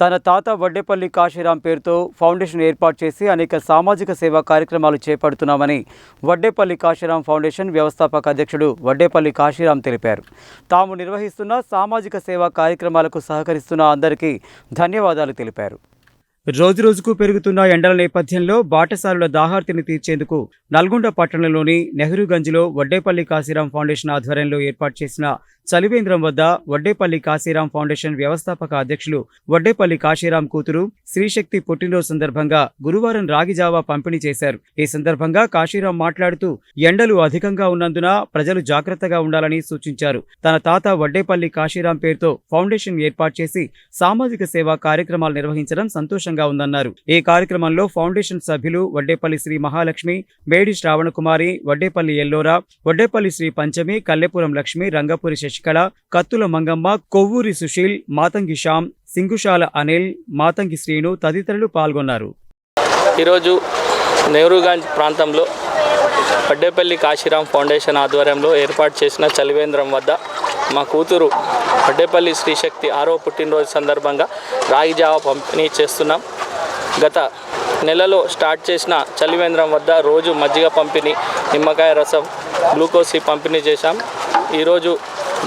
తన తాత వడ్డేపల్లి కాశీరాం పేరుతో ఫౌండేషన్ ఏర్పాటు చేసి అనేక సామాజిక సేవా కార్యక్రమాలు చేపడుతున్నామని వడ్డేపల్లి కాశీరాం ఫౌండేషన్ వ్యవస్థాపక అధ్యక్షుడు వడ్డేపల్లి కాశీరాం తెలిపారు. తాము నిర్వహిస్తున్న సామాజిక సేవా కార్యక్రమాలకు సహకరిస్తున్న అందరికీ ధన్యవాదాలు తెలిపారు. రోజురోజుకు పెరుగుతున్న ఎండల నేపథ్యంలో బాటసారుల దాహార్తిని తీర్చేందుకు నల్గొండ పట్టణంలోని నెహ్రూగంజ్లో వడ్డేపల్లి కాశీరాం ఫౌండేషన్ ఆధ్వర్యంలో ఏర్పాటు చేసిన చలివేంద్రం వద్ద వడ్డేపల్లి కాశీరాం ఫౌండేషన్ వ్యవస్థాపక అధ్యక్షులు వడ్డేపల్లి కాశీరాం కూతురు శ్రీశక్తి పుట్టినరోజు సందర్భంగా గురువారం రాగిజావా పంపిణీ చేశారు. ఈ సందర్భంగా కాశీరాం మాట్లాడుతూ ఎండలు అధికంగా ఉన్నందున ప్రజలు జాగ్రత్తగా ఉండాలని సూచించారు. తన తాత వడ్డేపల్లి కాశీరాం పేరుతో ఫౌండేషన్ ఏర్పాటు చేసి సామాజిక సేవా కార్యక్రమాలు నిర్వహించడం సంతోషంగా ఉందన్నారు. ఈ కార్యక్రమంలో ఫౌండేషన్ సభ్యులు వడ్డేపల్లి శ్రీ మహాలక్ష్మి మేడి శ్రావణకుమారి వడ్డేపల్లి ఎల్లోరా వడ్డేపల్లి శ్రీ పంచమి కల్లెపురం లక్ష్మి రంగపురి శశికళ కత్తుల మంగమ్మ కొవ్వూరి సుశీల్ మాతంగి శ్యామ్ సింగుశాల అనిల్ మాతంగి శ్రీను తదితరులు పాల్గొన్నారు. ఈరోజు నెహ్రూగంజ్ ప్రాంతంలో పడ్డేపల్లి కాశీరాం ఫౌండేషన్ ఆధ్వర్యంలో ఏర్పాటు చేసిన చలివేంద్రం వద్ద మా కూతురు పడ్డేపల్లి శ్రీశక్తి ఆరో పుట్టినరోజు సందర్భంగా రాగి జావ పంపిణీ చేస్తున్నాం. గత నెలలో స్టార్ట్ చేసిన చలివేంద్రం వద్ద రోజు మజ్జిగ పంపిణీ నిమ్మకాయ రసం గ్లూకోజ్ పంపిణీ చేశాం. ఈరోజు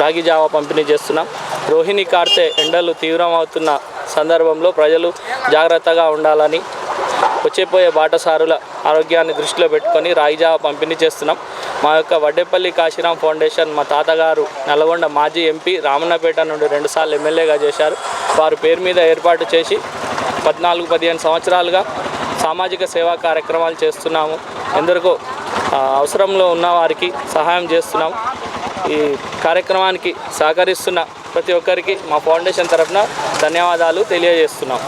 రాగి జావ పంపిణీ చేస్తున్నాం. రోహిణి కార్తె ఎండలు తీవ్రమవుతున్న సందర్భంలో ప్రజలు జాగ్రత్తగా ఉండాలని వచ్చేపోయే బాటసారుల ఆరోగ్యాన్ని దృష్టిలో పెట్టుకొని రాయిజావ పంపిణీ చేస్తున్నాం. మా యొక్క వడ్డేపల్లి కాశీరాం ఫౌండేషన్ మా తాతగారు నల్గొండ మాజీ ఎంపీ రామన్నపేట నుండి రెండుసార్లు ఎమ్మెల్యేగా చేశారు. వారి పేరు మీద ఏర్పాటు చేసి పద్నాలుగు పదిహేను సంవత్సరాలుగా సామాజిక సేవా కార్యక్రమాలు చేస్తున్నాము. ఎందరికో అవసరంలో ఉన్న వారికి సహాయం చేస్తున్నాం. ఈ కార్యక్రమానికి సహకరిస్తున్న ప్రతి ఒక్కరికి మా ఫౌండేషన్ తరఫున ధన్యవాదాలు తెలియజేస్తున్నాం.